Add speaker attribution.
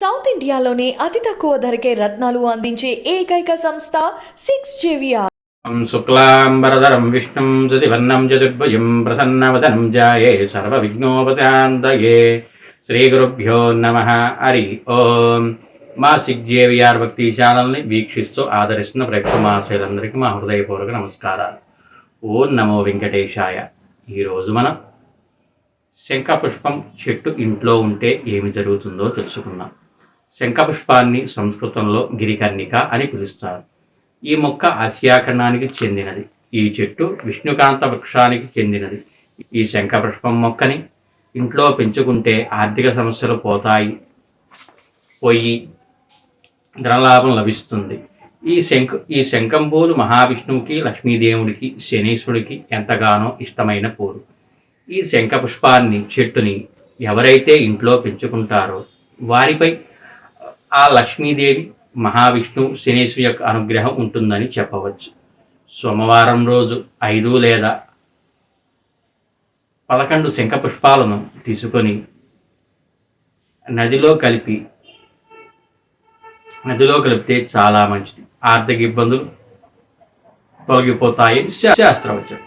Speaker 1: South ఇండియాలోనే అతి తక్కువ ధరకే రత్నాలు అందించే ఏకైక సంస్థ సిక్స్ జేవిఆర్.
Speaker 2: శుక్లాంబరధరం విష్ణుం శతివర్ణం చతుర్భుజం ప్రసన్నవదనం జాయే సర్వ విఘ్నోపశాంతయే శ్రీ గురుభ్యో నమ హరి ఓం మా సిక్స్ జేవిఆర్ భక్తి ఛానల్ని వీక్షిస్తూ ఆదరిస్తున్న ప్రేక్షమాశయులందరికీ మా హృదయపూర్వక నమస్కారాలు ఓం నమో వెంకటేశాయ ఈరోజు మనం శంఖపుష్పం చెట్టు ఇంట్లో ఉంటే ఏమి జరుగుతుందో తెలుసుకుందాం। శంఖపుష్పాన్ని సంస్కృతంలో గిరికర్ణిక అని పిలుస్తారు. ఈ మొక్క ఆసియాఖండానికి చెందినది. ఈ చెట్టు విష్ణుకాంత వృక్షానికి చెందినది. ఈ శంఖపుష్పం మొక్కని ఇంట్లో పెంచుకుంటే ఆర్థిక సమస్యలు పోతాయి పోయి ధనలాభం లభిస్తుంది. ఈ శంఖ ఈ శంఖం పూలు మహావిష్ణువుకి లక్ష్మీదేవుడికి శనీశ్వరుడికి ఎంతగానో ఇష్టమైన పూలు. ఈ శంఖ పుష్పాన్ని చెట్టుని ఎవరైతే ఇంట్లో పెంచుకుంటారో వారిపై ఆ లక్ష్మీదేవి మహావిష్ణువు శనేశ్వరి యొక్క అనుగ్రహం ఉంటుందని చెప్పవచ్చు. సోమవారం రోజు ఐదు లేదా పదకొండు శంఖ పుష్పాలను తీసుకొని నదిలో కలిపి నదిలో కలిపితే చాలా మంచిది. ఆర్థిక ఇబ్బందులు తొలగిపోతాయని శాస్త్రవచనం.